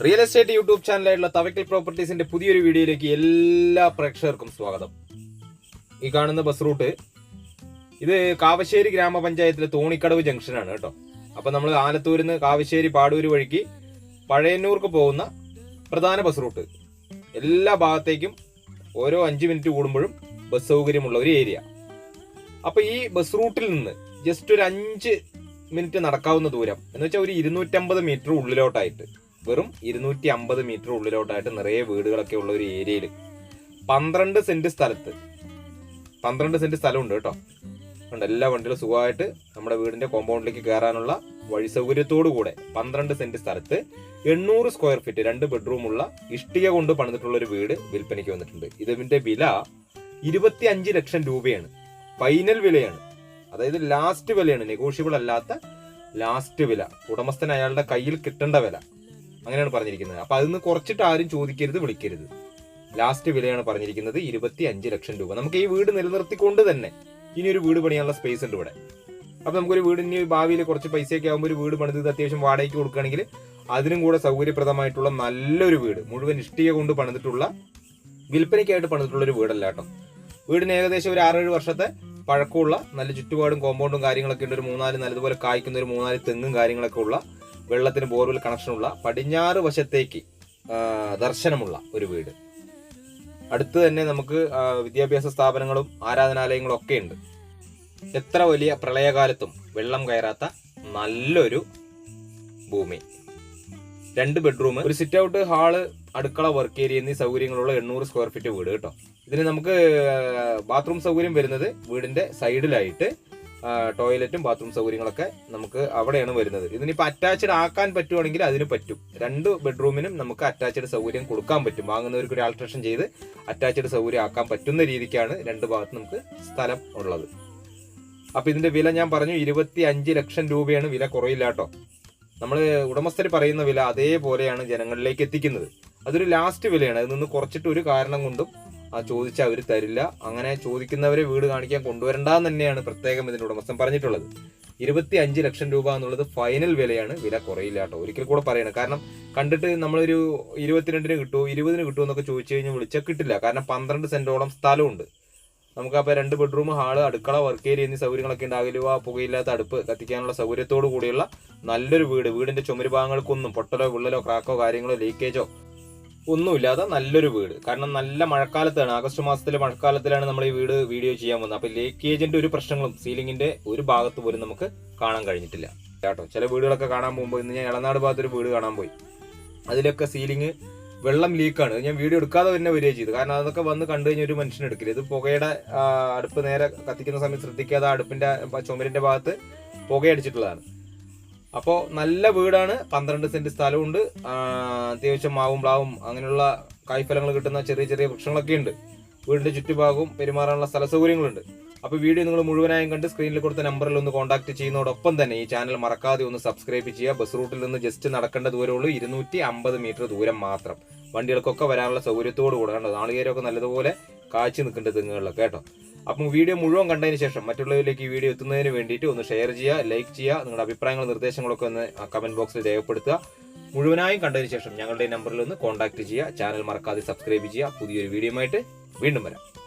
Real estate YouTube ചാനലായിട്ടുള്ള Thavakkal പ്രോപ്പർട്ടീസിന്റെ പുതിയൊരു വീഡിയോയിലേക്ക് എല്ലാ പ്രേക്ഷകർക്കും സ്വാഗതം. ഈ കാണുന്ന ബസ് റൂട്ട് ഇത് കാവശ്ശേരി ഗ്രാമപഞ്ചായത്തിലെ തോണിക്കടവ് ജംഗ്ഷനാണ് കേട്ടോ. അപ്പൊ നമ്മൾ ആലത്തൂരിൽ നിന്ന് കാവശ്ശേരി പാടൂര് വഴിക്ക് പഴയന്നൂർക്ക് പോകുന്ന പ്രധാന ബസ് റൂട്ട് എല്ലാ ഭാഗത്തേക്കും ഓരോ അഞ്ച് മിനിറ്റ് കൂടുമ്പോഴും ബസ് സൗകര്യമുള്ള ഒരു ഏരിയ അപ്പൊ ഈ ബസ് റൂട്ടിൽ നിന്ന് ജസ്റ്റ് ഒരു അഞ്ച് മിനിറ്റ് നടക്കാവുന്ന ദൂരം എന്ന് വെച്ചാൽ ഒരു ഇരുന്നൂറ്റമ്പത് മീറ്റർ ഉള്ളിലോട്ടായിട്ട് വെറും ഇരുന്നൂറ്റി അമ്പത് മീറ്റർ ഉള്ളിലോട്ടായിട്ട് നിറയെ വീടുകളൊക്കെ ഉള്ള ഒരു ഏരിയയിൽ പന്ത്രണ്ട് സെന്റ് സ്ഥലത്ത്. പന്ത്രണ്ട് സെന്റ് സ്ഥലമുണ്ട് കേട്ടോ. ഉണ്ട് എല്ലാ വണ്ടികളും സുഖമായിട്ട് നമ്മുടെ വീടിന്റെ കോമ്പൗണ്ടിലേക്ക് കയറാനുള്ള വഴി സൗകര്യത്തോടു കൂടെ പന്ത്രണ്ട് സെന്റ് സ്ഥലത്ത് എണ്ണൂറ് സ്ക്വയർ ഫീറ്റ് രണ്ട് ബെഡ്റൂമുള്ള ഇഷ്ടിക കൊണ്ട് പണിതിട്ടുള്ള ഒരു വീട് വിൽപ്പനയ്ക്ക് വന്നിട്ടുണ്ട്. ഇതിന്റെ വില ഇരുപത്തി അഞ്ച് ലക്ഷം രൂപയാണ്. ഫൈനൽ വിലയാണ്. അതായത് ലാസ്റ്റ് വിലയാണ്. നെഗോഷ്യബിൾ അല്ലാത്ത ലാസ്റ്റ് വില. ഉടമസ്ഥൻ അയാളുടെ കയ്യിൽ കിട്ടേണ്ട വില. അങ്ങനെയാണ് പറഞ്ഞിരിക്കുന്നത്. അപ്പൊ അതിന്ന് കുറച്ചിട്ട് ആരും ചോദിക്കരുത് വിളിക്കരുത്. ലാസ്റ്റ് വിലയാണ് പറഞ്ഞിരിക്കുന്നത് ഇരുപത്തി അഞ്ച് ലക്ഷം രൂപ. നമുക്ക് ഈ വീട് നിലനിർത്തിക്കൊണ്ട് തന്നെ ഇനി ഒരു വീട് പണിയാനുള്ള സ്പേസ് ഉണ്ട് ഇവിടെ. അപ്പൊ നമുക്കൊരു ഇനി ഭാവിയിൽ കുറച്ച് പൈസയൊക്കെ ആകുമ്പോൾ ഒരു വീട് പണിത് അത്യാവശ്യം വാടകയ്ക്ക് കൊടുക്കുകയാണെങ്കിൽ അതിനും കൂടെ സൗകര്യപ്രദമായിട്ടുള്ള നല്ലൊരു വീട് മുഴുവൻ ഇഷ്ടിക കൊണ്ട് പണിതിട്ടുള്ള വിൽപ്പനയ്ക്കായിട്ട് പണിതിട്ടുള്ള ഒരു വീടല്ല കേട്ടോ. വീടിന് ഏകദേശം ഒരു ആറേഴ് വർഷത്തെ പഴക്കമുള്ള നല്ല ചുറ്റുപാടും കോമ്പൗണ്ടും കാര്യങ്ങളൊക്കെ ഉണ്ട്. ഒരു മൂന്നാൽ നല്ലതുപോലെ കായ്ക്കുന്ന ഒരു മൂന്നാൽ തെങ്ങും കാര്യങ്ങളൊക്കെ ഉള്ള വെള്ളത്തിന് ബോർവെൽ കണക്ഷനുള്ള പടിഞ്ഞാറ് വശത്തേക്ക് ദർശനമുള്ള ഒരു വീട്. അടുത്ത് തന്നെ നമുക്ക് വിദ്യാഭ്യാസ സ്ഥാപനങ്ങളും ആരാധനാലയങ്ങളും ഒക്കെ ഉണ്ട്. എത്ര വലിയ പ്രളയകാലത്തും വെള്ളം കയറാത്ത നല്ലൊരു ഭൂമി. രണ്ട് ബെഡ്റൂം ഒരു സിറ്റ് ഔട്ട് ഹാൾ അടുക്കള വർക്ക് ഏരിയ എന്നീ സൗകര്യങ്ങളുള്ള എണ്ണൂറ് സ്ക്വയർ ഫീറ്റ് വീട് കേട്ടോ. ഇതിന് നമുക്ക് ബാത്റൂം സൗകര്യം വരുന്നത് വീടിന്റെ സൈഡിലായിട്ട് ടോയ്ലറ്റും ബാത്റൂം സൗകര്യങ്ങളൊക്കെ നമുക്ക് അവിടെയാണ് വരുന്നത്. ഇതിനിപ്പോൾ അറ്റാച്ച്ഡ് ആക്കാൻ പറ്റുവാണെങ്കിൽ അതിന് പറ്റും. രണ്ട് ബെഡ്റൂമിനും നമുക്ക് അറ്റാച്ച്ഡ് സൗകര്യം കൊടുക്കാൻ പറ്റും. വാങ്ങുന്നവർക്ക് ഒരു ആൾട്രേഷൻ ചെയ്ത് അറ്റാച്ച്ഡ് സൗകര്യം ആക്കാൻ പറ്റുന്ന രീതിക്കാണ് രണ്ട് ഭാഗത്ത് നമുക്ക് സ്ഥലം ഉള്ളത്. അപ്പം ഇതിന്റെ വില ഞാൻ പറഞ്ഞു ഇരുപത്തി അഞ്ച് ലക്ഷം രൂപയാണ് വില കുറയില്ല കേട്ടോ. നമ്മൾ ഉടമസ്ഥർ പറയുന്ന വില അതേപോലെയാണ് ജനങ്ങളിലേക്ക് എത്തിക്കുന്നത്. അതൊരു ലാസ്റ്റ് വിലയാണ്. അതിൽ നിന്ന് കുറച്ചിട്ട് ഒരു കാരണം കൊണ്ടും ആ ചോദിച്ച അവർ തരില്ല. അങ്ങനെ ചോദിക്കുന്നവരെ വീട് കാണിക്കാൻ കൊണ്ടുവരണ്ടെന്ന് തന്നെയാണ് പ്രത്യേകം ഇതിന്റെ ഉടമസ്ഥൻ പറഞ്ഞിട്ടുള്ളത്. ഇരുപത്തി അഞ്ച് ലക്ഷം രൂപ എന്നുള്ളത് ഫൈനൽ വിലയാണ്. വില കുറയില്ല കേട്ടോ. ഒരിക്കൽ കൂടെ പറയണം. കാരണം കണ്ടിട്ട് നമ്മളൊരു ഇരുപത്തിരണ്ടിന് കിട്ടുമോ ഇരുപതിന് കിട്ടുമോ എന്നൊക്കെ ചോദിച്ചു കഴിഞ്ഞാൽ വിളിച്ചാൽ കിട്ടില്ല. കാരണം പന്ത്രണ്ട് സെന്റോളം സ്ഥലമുണ്ട്. നമുക്കപ്പോൾ രണ്ട് ബെഡ്റൂം ഹാൾ അടുക്കള വർക്ക് ഏരിയ എന്നീ സൗകര്യങ്ങളൊക്കെ ഉണ്ട്. അകലുവ പുകയില്ലാത്ത അടുപ്പ് കത്തിക്കാനുള്ള സൗകര്യത്തോടു കൂടിയുള്ള നല്ലൊരു വീട്. വീടിന്റെ ചുമരുഭാഗങ്ങൾക്കൊന്നും പൊട്ടലോ വിള്ളലോ ക്രാക്കോ കാര്യങ്ങളോ ലീക്കേജോ ഒന്നുമില്ലാതെ നല്ലൊരു വീട്. കാരണം നല്ല മഴക്കാലത്താണ്. ആഗസ്റ്റ് മാസത്തിലെ മഴക്കാലത്തിലാണ് നമ്മൾ ഈ വീട് വീഡിയോ ചെയ്യാൻ വന്നത് അപ്പൊ ലീക്കേജിന്റെ ഒരു പ്രശ്നങ്ങളും സീലിംഗിന്റെ ഒരു ഭാഗത്ത് പോലും നമുക്ക് കാണാൻ കഴിഞ്ഞിട്ടില്ല. കേട്ടോ. ചില വീടുകളൊക്കെ കാണാൻ പോകുമ്പോൾ ഇന്ന് ഞാൻ ഇളനാട് ഭാഗത്തൊരു വീട് കാണാൻ പോയി. അതിലൊക്കെ സീലിംഗ് വെള്ളം ലീക്കാണ്. ഞാൻ വീഡിയോ എടുക്കാതെ തന്നെ വരിക ചെയ്തു കാരണം അതൊക്കെ വന്ന് കണ്ടു കഴിഞ്ഞാൽ ഒരു മനുഷ്യൻ എടുക്കില്ല. ഇത് പുകയുടെ അടുപ്പ് നേരെ കത്തിക്കുന്ന സമയത്ത് ശ്രദ്ധിക്കാതെ അടുപ്പിന്റെ ചുമരിന്റെ ഭാഗത്ത് പുകയടിച്ചിട്ടുള്ളതാണ്. അപ്പോൾ നല്ല വീടാണ്. പന്ത്രണ്ട് സെന്റ് സ്ഥലമുണ്ട്. അത്യാവശ്യം മാവും പ്ലാവും അങ്ങനെയുള്ള കായ്ഫലങ്ങൾ കിട്ടുന്ന ചെറിയ ചെറിയ വൃക്ഷങ്ങളൊക്കെ ഉണ്ട്. വീടിന്റെ ചുറ്റുഭാഗവും പെരുമാറാനുള്ള സ്ഥല സൗകര്യങ്ങളുണ്ട് അപ്പോൾ വീഡിയോ നിങ്ങൾ മുഴുവനായും കണ്ട് സ്ക്രീനിൽ കൊടുത്ത നമ്പറിൽ ഒന്ന് കോൺടാക്ട് ചെയ്യുന്നതോടൊപ്പം തന്നെ ഈ ചാനൽ മറക്കാതെ ഒന്ന് സബ്സ്ക്രൈബ് ചെയ്യുക. ബസ് റൂട്ടിൽ നിന്ന് ജസ്റ്റ് നടക്കേണ്ട ദൂരമുള്ളൂ. ഇരുന്നൂറ്റി അമ്പത് മീറ്റർ ദൂരം മാത്രം. വണ്ടികൾക്കൊക്കെ വരാനുള്ള സൗകര്യത്തോടു കൂടെ കണ്ടോ നാളികേരമൊക്കെ നല്ലതുപോലെ കാച്ചു നിൽക്കേണ്ട തെങ്ങുകളിലൊക്കെ കേട്ടോ. അപ്പം വീഡിയോ മുഴുവൻ കണ്ടതിന് ശേഷം മറ്റുള്ളവരിലേക്ക് ഈ വീഡിയോ എത്തുന്നതിന് വേണ്ടിയിട്ട് ഒന്ന് ഷെയർ ചെയ്യുക ലൈക്ക് ചെയ്യുക നിങ്ങളുടെ അഭിപ്രായങ്ങളും നിർദ്ദേശങ്ങളൊക്കെ ഒന്ന് കമന്റ് ബോക്സിൽ രേഖപ്പെടുത്തുക. മുഴുവനായും കണ്ടതിന് ശേഷം ഞങ്ങളുടെ നമ്പറിൽ ഒന്ന് കോൺടാക്ട് ചെയ്യുക. ചാനൽ മറക്കാതെ സബ്സ്ക്രൈബ് ചെയ്യുക. പുതിയൊരു വീഡിയോ വീണ്ടും വരാം.